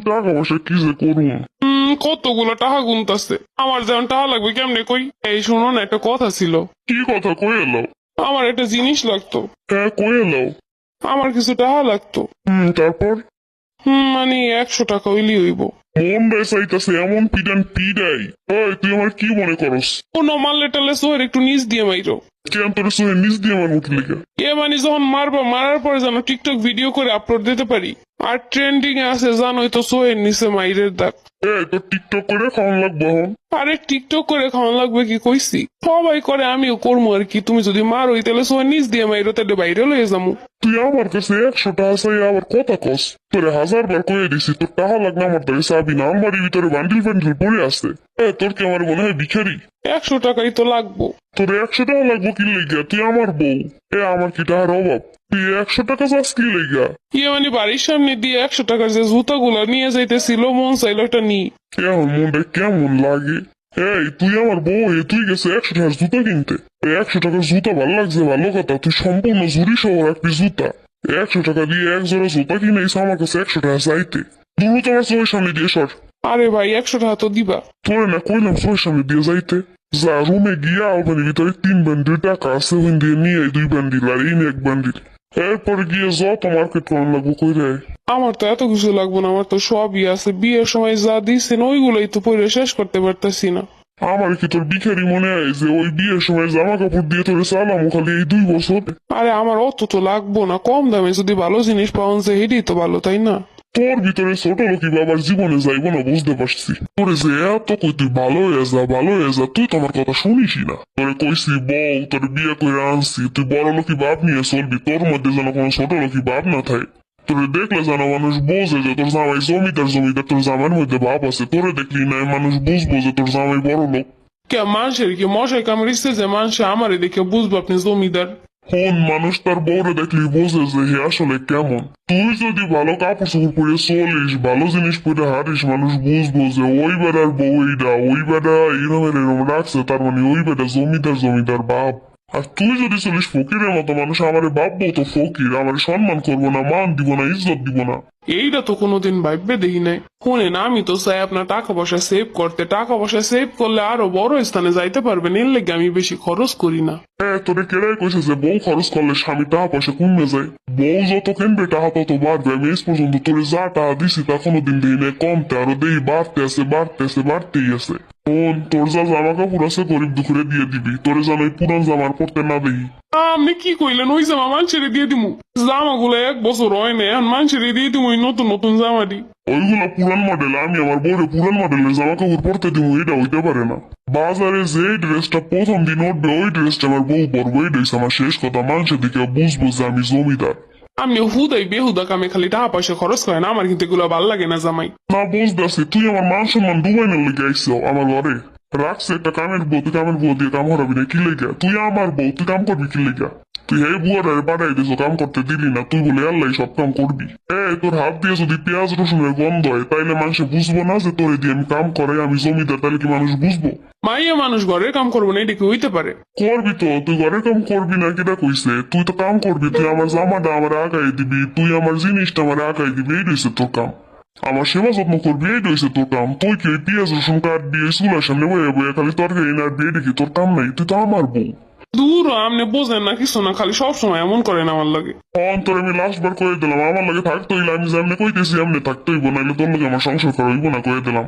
টাকা পয়সা কি যে করুন কতগুলো টাকা গুনতাছে? আমার যেমন টাকা লাগবে কেমনে কই? এই শুনো না একটা কথা ছিল। কি কথা কয়ে এলো? আমার একটা জিনিস লাগতো। হ্যাঁ কয়ে এলো। আমার কিছু টাকা লাগতো। হুম তারপর? হুম মানে একশো টাকা হইলি হইব। মন রে চাইতাছে এমন পিটান পিডাই তুই আমার কি মনে করস? কোনো মারলে টালে সোহের একটু নিচ দিয়ে মাইরো। কেন তোর সঙ্গে নিজ দিয়ে আমার উঠলি কে? মানে যখন মারবো মারার পরে জানো টিকটক ভিডিও করে আপলোড দিতে পারি? আর ট্রেন্ডিং এ আছে জানোই তো সোহের নিচে মাইরের দাগ। এই তো টিকটক করে খাওয়ান লাগবে এখন? আরে টিকটক করে খাওয়ান লাগবে কি কইছি? সবাই করে আমিও করব আর কি তুমি যদি মারোই তাহলে সোহের নিচ দিয়ে মাইরো তাহলে বাইরে লয়ে যাব তুই আমার কাছে একশো টাকা চাই আবার কথা কস তোরে হাজার বার কয়ে দিছি তোর টাকা লাগবে আমার তাকে চাবি না আমার ভিতরে বান্ডিল বান্ডিল পড়ে আছে এ তোর কি আমার মনে হয় ভিখারি একশো টাকাই তো লাগবো তোর একশো টাকা লাগবো কি লেগা তুই আমার বউ এ আমার কি টাকার অভাব তুই একশো টাকা চাস কি লেগা ইয়ে মানে বাড়ির সামনে দিয়ে একশো টাকার যে জুতাগুলো নিয়ে যাইতেছিল মন চাইলো একটা নি এখন মনটা কেমন লাগে এই তুই আমার বউ এ তুই গেছে একশো টাকার জুতা কিনতে। একশো টাকার জুতা ভালো লাগছে ভালো কথা তুই সম্পূর্ণ জুড়ি সহ রাখবি জুতা। একশো টাকা দিয়ে এক জোড়া জুতা কিনে এসে আমার কাছে একশো টাকা চাইতে। দূর তোমার চোখের সামনে দিয়ে সর। আরে ভাই একশো টাকা তো দিবা। তোরে না কইলাম চোখের সামনে দিয়ে যাইতে। যা রুমে গিয়া ওখানে ভিতরে তিন বান্ডিল টাকা আছে ওখান দিয়ে নিয়ে দুই বান্ডিল আর এই এক বান্ডিল। এরপরে গিয়ে যত মার্কেট করার লাগবো কই রে? আমার তো এত কিছু লাগবে না আমার তো সবই আছে। বিয়ের সময় যা দিয়েছেন ওইগুলোই তো পরে শেষ করতে পারতেছি না। আমার কি তোর বিখারি মনে হয় যে ওই বিয়ের সময় জামা কাপড় দিয়ে তোরে চালামো খালি এই দুই বছর? আরে আমার অত তো লাগবো না কম দামে যদি ভালো জিনিস পাওয়া যায় হেডি তো ভালো তাই না? তোর ভিতরে ছোট লোকই বাবার জীবনে যাইব না, বুঝতে পারছি। তোরে যে এত কই তুই ভালো হয়ে যা, ভালো হয়ে যা, তুই তো কথা শুনিসই না। তোরে কইছি, বউ, তোর বিয়ে করে আনছি, তুই বড় লোকই বাপ নিয়ে চলবি, তোর মধ্যে যেন কোনো ছোট লোকই বাপ না থাকে। তোরে দেখলে যেন মানুষ বোঝে যে তোর জামাই জমিদার জমিদার তোর জামাইয়ের মধ্যে বাপ আছে। তোরে দেখলি না মানুষ বুঝব যে তোর জামাই বড় লোক। কে মানুষের কি মশাই কামড়িচ্ছে যে মানুষ আমারে দেখে বুঝব আপনি জমিদার? কোন মানুষ তার বউরে দেখলি বোঝে যে হে আসলে কেমন। তুই যদি ভালো কাপড় চোপড় পরে চলিস, ভালো জিনিস পরে হারিস মানুষ বুঝব যে ওই বেড়ার বউ এইটা ওই বেড়া এরম এরম রাখছে, তার মানে ওই বেড়া জমিদার জমিদার বাপ। আর তুই যদি চলিস ফকিরের মতো মানুষ আমারে বাপ বউ তো ফকির আমার সম্মান করব না মান দিব না ইজ্জত দিব না। এইটা তো কোনোদিন ভাববে দেখি নাই। শুনেন আমি তো চাই আপনার টাকা পয়সা সেভ করতে। টাকা পয়সা সেভ করলে আরও বড় স্থানে যাইতে পারবেন এর লেগে আমি বেশি খরচ করি না। হ্যাঁ তোরে কেড়াই কইছে যে বউ খরচ করলে স্বামী টাকা পয়সা কমে যায়? বউ যত কিনবে টাকা তত বাড়বে। আমি এই পর্যন্ত তোরে যা টাকা দিছি তা কোনোদিন দিই না কমতে আরও দেই বাড়তে আছে বাড়তে আছে বাড়তেই আছে। কোন তোর যা জামা কাপড় আছে গরিব দুপুরে দিয়ে দিবি। তোরে এই পুরান জামার পড়তে না দেই। আপনি কি কইলেন ওই জামা মানুষের দিয়ে দিমু? জামাগুলো এক বছর হয় না এখন মানুষের দিয়ে দিমু নতুন নতুন জামাটি। ওইগুলো পুরান মডেল আমি আমার বউরে পুরান মডেলের জামা কাপড় পরতে দিব এটা হইতে পারে না। বাজারে যে ড্রেসটা প্রথম দিন উঠবে ওই ড্রেসটা আমার বউ পরবো এই ড্রেস আমার শেষ কথা। মানুষের দিকে বুঝব যে আমি জমিদার। আপনি হুদাই বেহুদা কামে খালি টাকা পয়সা খরচ করে না, আমার কিন্তু এগুলো ভালো লাগে না জামাই। না, বুঝতেছি। তুই আমার মান সম্মান ডুবাইনের লেগে আইসো, আমার ঘরে। রাখছে একটা কামের বউ, তুই কামের বউ দিয়ে কাম হরাবি না কি লেগা? তুই আমার বউ, তুই কাম করবি কি লেগা? তুই হে বুয়ারে পাঠাই দিছো কাম করতে দিলি না তুই বলে আল্লাহ সব কাম করবি। এ তোর হাত দিয়ে যদি পেঁয়াজ রসুনের গন্ধ হয় তাইলে মানুষ বুঝব না যে তোরে দিয়ে আমি কাম করে আমি জমিদার তাহলে কি মানুষ বুঝব? মাইয়া মানুষ ঘরের কাম করব না এটা কি হইতে পারে? করবি তো তুই ঘরের কাম করবি না কিটা কইছে? তুই তো কাম করবি তুই আমার জামাটা আমার আগাই দিবি তুই আমার জিনিসটা আমার আগাই দিবি এই রয়েছে তোর কাম। আমার সেবা যত্ন করবি এই রয়েছে তোর কাম। তুই কি পেঁয়াজ রসুন কাটবি ওই চুলার সামনে বয়ে বয়ে খালি তরকারি নাড়বি এটা কি তোর কাম নাই তুই তো আমার বউ। দূর, আমনে বোঝেন না কিছু না, খালি সব সময় এমন করেন আমার লাগে। অন্তর আমি লাস্ট বার করে দিলাম, আমার লাগে থাকতোই না, আমি যেমনি কইতেছি, এমনি থাকতেই না নাইলে তোর লাগে আমার সংসার করা হইব না করে দিলাম।